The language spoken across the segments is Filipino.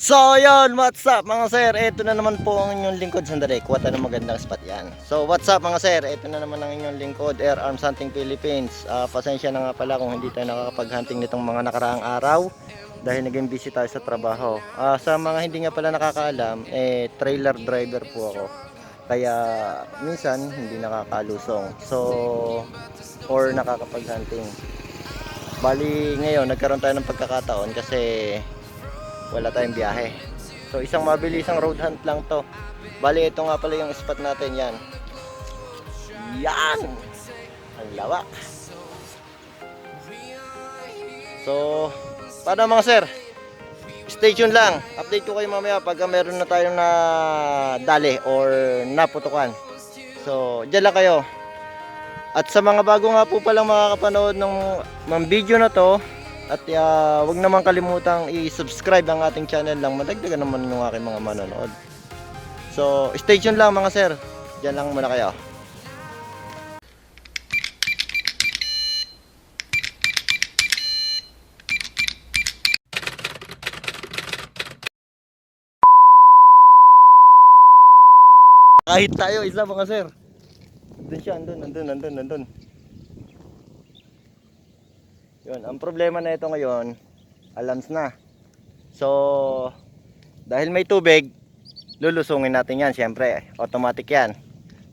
So yun, what's up mga sir? Ito na naman po ang inyong lingkod. Sandali, kuha tayo ng magandang spot yan. So what's up mga sir? Ito na naman ang inyong lingkod, Air Arms Hunting Philippines. Ah, pasensya na nga pala kung hindi tayo nakakapag-hunting nitong mga nakaraang araw dahil naging busy tayo sa trabaho. Ah, sa mga hindi nga pala nakakaalam, eh trailer driver po ako. Kaya minsan hindi nakakalusong. So or nakakapag-hunting. Bali ngayon nagkaroon tayo ng pagkakataon kasi wala tayong biyahe. So isang mabilisang road hunt lang to. Bali ito nga pala yung spot natin yan. Yan! Ang lawak. So, paano mga sir? Stay tuned lang. Update ko kayo mamaya pag meron na tayong na dali or naputukan. So, dyan lang kayo. At sa mga bago nga po palang makakapanood ng, ng video na to, at uh, wag naman kalimutang i-subscribe ang ating channel lang. Madagdagan naman yung aking mga manonood. So, stay tuned lang mga sir. Diyan lang muna kayo. Kahit tayo, isa mga sir. Andun siya, andun, andun, andun, andun. Yun, ang problema na ito ngayon, alams na. So, dahil may tubig, lulusungin natin yan, syempre. Automatic yan.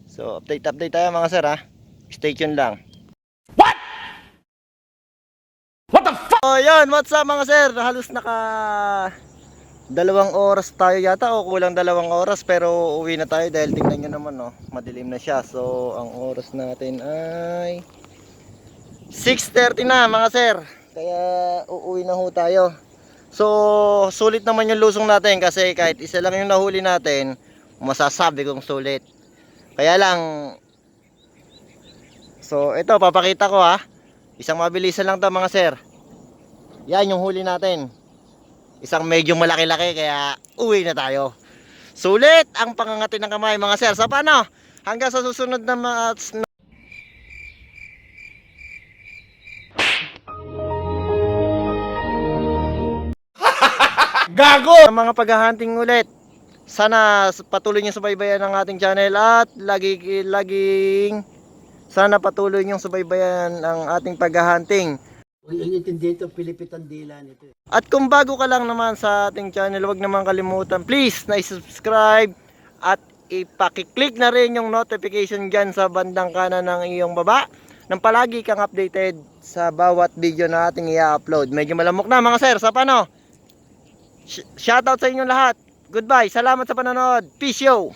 So, update, update tayo mga sir ha. Stay tuned lang. What? What the fuck? Oh, yun, what's up mga sir? Halos naka dalawang oras tayo yata o kulang dalawang oras pero uwi na tayo dahil tingnan nyo naman no, madilim na siya. So, ang oras natin ay 6.30 na mga sir. Kaya uuwi na ho tayo. So, sulit naman yung lusong natin kasi kahit isa lang yung nahuli natin, masasabi kong sulit. Kaya lang, so ito, papakita ko ha. Isang mabilisan lang to mga sir. Yan yung huli natin. Isang medyo malaki-laki kaya uwi na tayo. Sulit ang pangangati ng kamay mga sir. Sa paano? Hanggang sa susunod na mga Gago! Sa mga paghahunting ulit. Sana patuloy niyo subaybayan ang ating channel at lagi laging sana patuloy niyo subaybayan ang ating paghahunting. Huwag yung intindi ito, Pilipit ang dila nito. At kung bago ka lang naman sa ating channel, huwag naman kalimutan please na subscribe at ipakiclick na rin yung notification dyan sa bandang kanan ng iyong baba nang palagi kang updated sa bawat video na ating i-upload. Medyo malamok na mga sir, sa paano? Sh- shoutout sa inyong lahat. Goodbye. Salamat sa panonood. Peace yo.